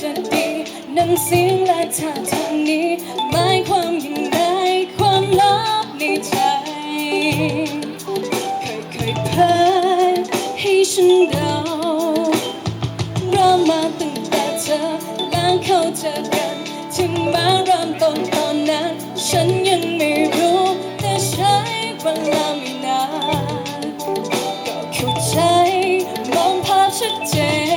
ดีน้ำเสียงและท่าทางนี้หมายความยังไงความลับในใจเคยๆเพ้อให้ฉันเดาเริ่มมาตั้งแต่เธอแล้วเข้าเจอกันถึงแม้เริ่มต้นตอนนั้น ฉันยังไม่รู้แต่ใช้เวลาไม่นานก็เข้าใจมองภาพชัดเจน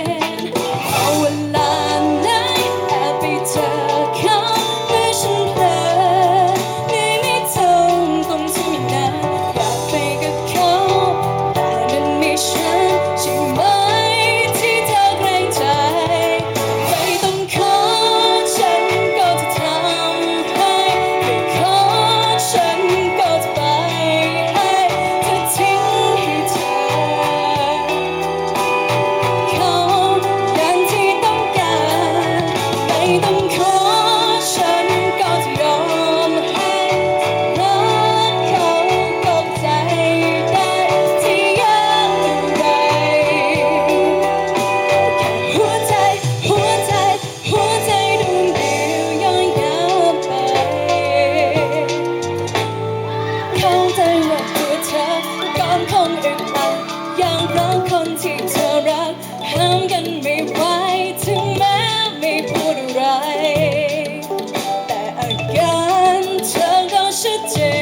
to.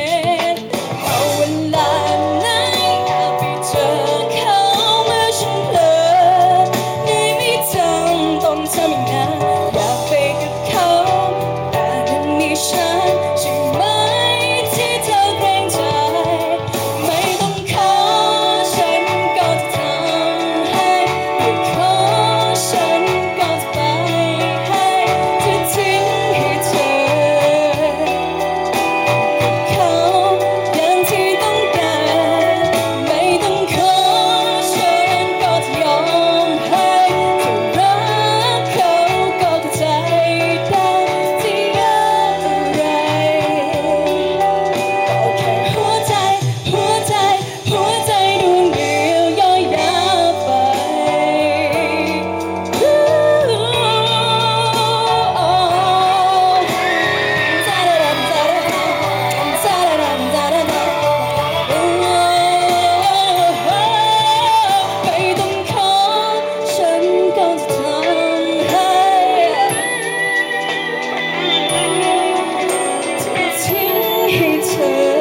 change.